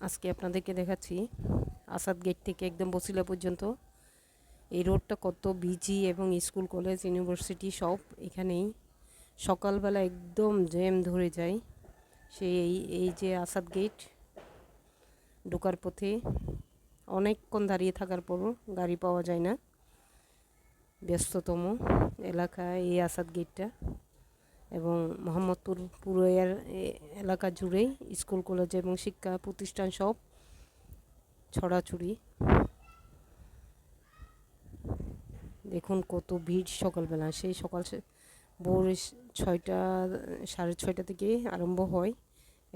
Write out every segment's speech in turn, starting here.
আজকে আপনাদেরকে দেখাচ্ছি আসাদ গেট থেকে একদম বসিলা পর্যন্ত। এই রোডটা কত বিজি এবং স্কুল, কলেজ, ইউনিভার্সিটি সব এখানেই সকালবেলা একদম জ্যাম ধরে যায়। সেই এই যে আসাদ গেট ঢোকার পথে অনেকক্ষণ দাঁড়িয়ে থাকার পরও গাড়ি পাওয়া যায় না। ব্যস্ততম এলাকা এই আসাদ গেটটা। এবং মোহাম্মদপুর পুরো এলাকা জুড়েই স্কুল, কলেজ এবং শিক্ষা প্রতিষ্ঠান সব ছড়াছড়ি। দেখুন কত ভিড় সকালবেলা। সেই সকাল ভোর ছয়টা, সাড়ে ছয়টা থেকে আরম্ভ হয়,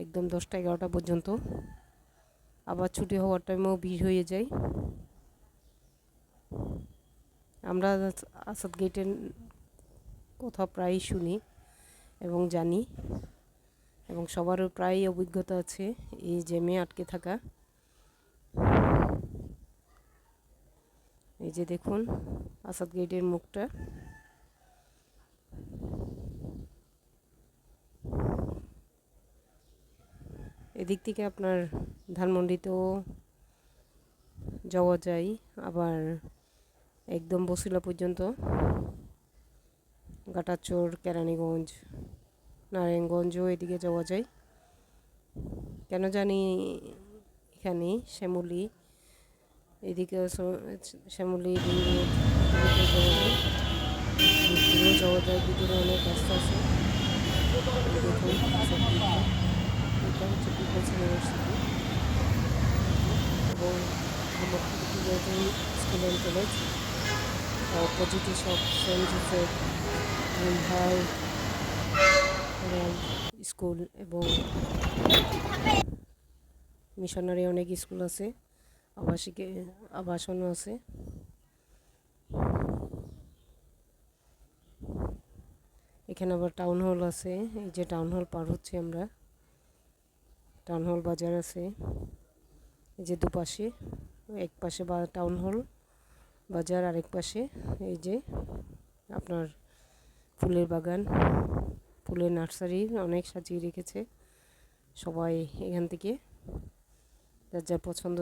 একদম দশটা এগারোটা পর্যন্ত। আবার ছুটি হওয়ার টাইমেও ভিড় হয়ে যায়। আমরা আসাদ গেটের কথা প্রায়ই শুনি। এবং জানি, এবং সবারও প্রায় অভিজ্ঞতা আছে এই জেমে আটকে থাকা। এই যে দেখুন, আসাদ গেটের মুখটা। এদিক থেকে আপনার ধানমন্ডিতেও যাওয়া যায়, আবার একদম বসিলা পর্যন্ত। গাটাচোর কেরানীগঞ্জ। নারায়ণগঞ্জও এদিকে যাওয়া যায়। কেন জানি এখানে শ্যামলি এদিকে শ্যামলি যাওয়া যায়। ভিতরে অনেক রাস্তা আছে। স্কুল সব সেন্ট হাই স্কুল এবং মিশনারি অনেক স্কুল আছে, আবাসিকে আবাসনও আছে। এখানে আবার টাউন হল আছে, এই যে টাউন হল পার হচ্ছে আমরা। টাউন হল বাজার আছে, এই যে দুপাশে, এক পাশে বা টাউন হল বাজার, আরেক পাশে এই যে আপনার ফুলের বাগান। ফুলের নার্সারি অনেক সাজিয়ে রেখেছে। সবাই এখান থেকে যার যার পছন্দ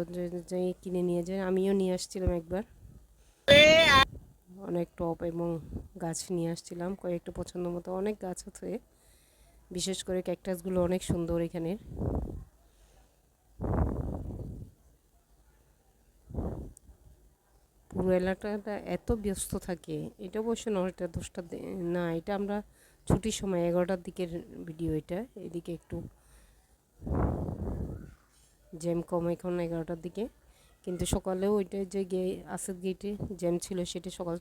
কিনে নিয়ে যায়। আমিও নিয়ে আসছিলাম একবার। অনেক টপ এবং গাছ নিয়ে আসছিলাম। কয়েকটা পছন্দ মতো অনেক গাছ আছে। বিশেষ করে ক্যাকটাসগুলো অনেক সুন্দর এখানের পুরো এলাকাটা এত ব্যস্ত থাকে। এটা অবশ্য নয়টা দশটা না, এটা আমরা ছুটির সময় এগারোটার দিকের ভিডিও এটা। এদিকে একটু জ্যাম কম এখন এগারোটার দিকে। কিন্তু সকালেও ওইটা যে গে, আসেদ গেটে জ্যাম ছিল সেটা সকাল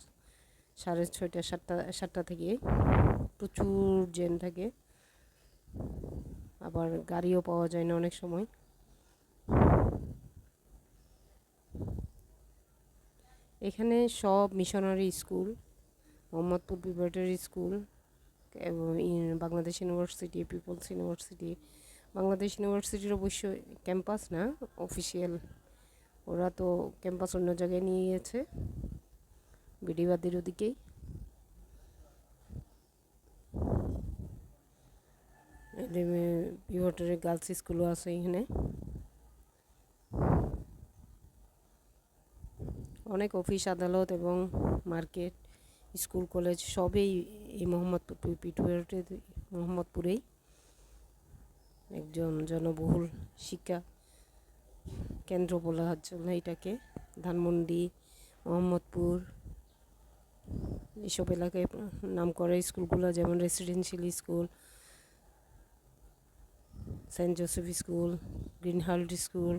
সাড়ে ছয়টা, সাতটা সাতটা থেকে প্রচুর জ্যাম থাকে। আবার গাড়িও পাওয়া যায় না অনেক সময়। এখানে সব missionary school Mohammadpur preparatory school এবং Bangladesh university, peoples university. Bangladesh ইউনিভার্সিটির অবশ্য ক্যাম্পাস না, অফিসিয়াল। ওরা তো ক্যাম্পাস অন্য জায়গায় নিয়ে গিয়েছে, বিডিবাদের ওদিকেই। পিভটের গার্লস স্কুলও আছে এখানে। অনেক অফিস, আদালত এবং মার্কেট। স্কুল, কলেজ সবেই এই মোহাম্মদপুর পিটুয়ার্টে মোহাম্মদপুরেই। একজন জনবহুল শিক্ষা কেন্দ্র বলা চলে এটাকে। ধানমন্ডি, মোহাম্মদপুর এইসব এলাকায় নাম করা স্কুলগুলো যেমন residential school, saint Joseph school, green herald school,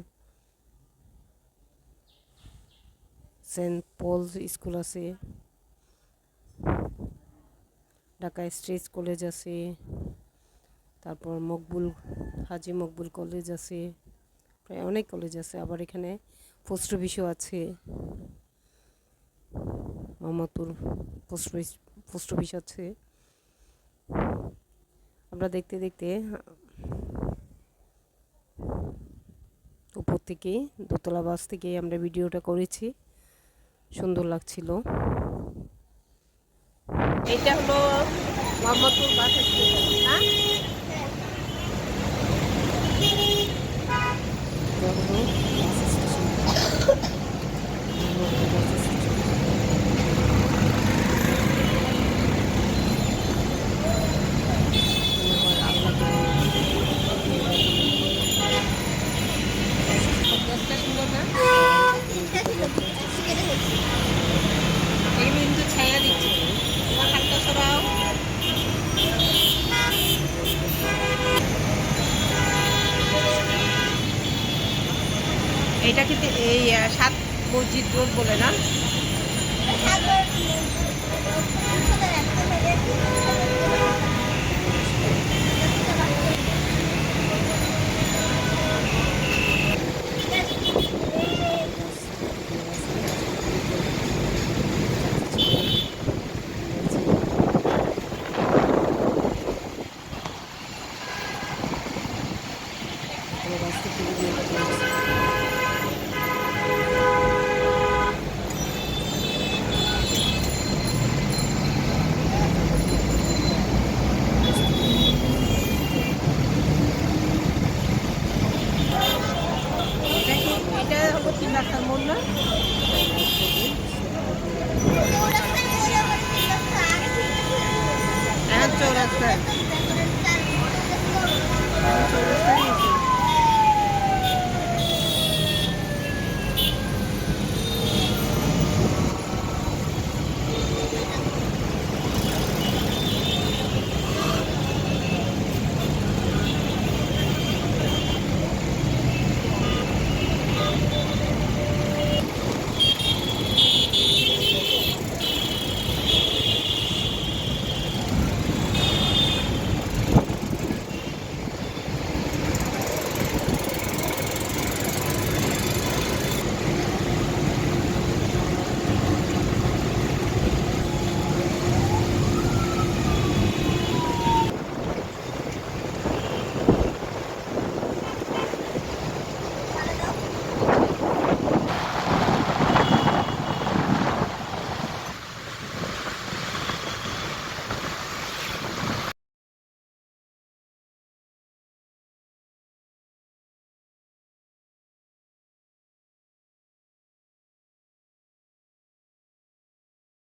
saint Pauls school আছে। ঢাকা স্ট্রেট কলেজ আছে, তারপর মকবুল, হাজি মকবুল কলেজ আছে, প্রায় অনেক কলেজ আছে, আবার এখানে পোস্ট অফিসও আছে। Mohammadpur post office post office আছে। আমরা দেখতে দেখতে, উপর থেকে দোতলা বাস থেকে আমরা ভিডিওটা করেছি। সুন্দর লাগছিল। এটা হলো মোহাম্মদপুর বাস স্টেশন হ্যাঁ এটা কিন্তু এই সাত মসজিদ রোড বলে না? রাস্তা থেকে Thank you.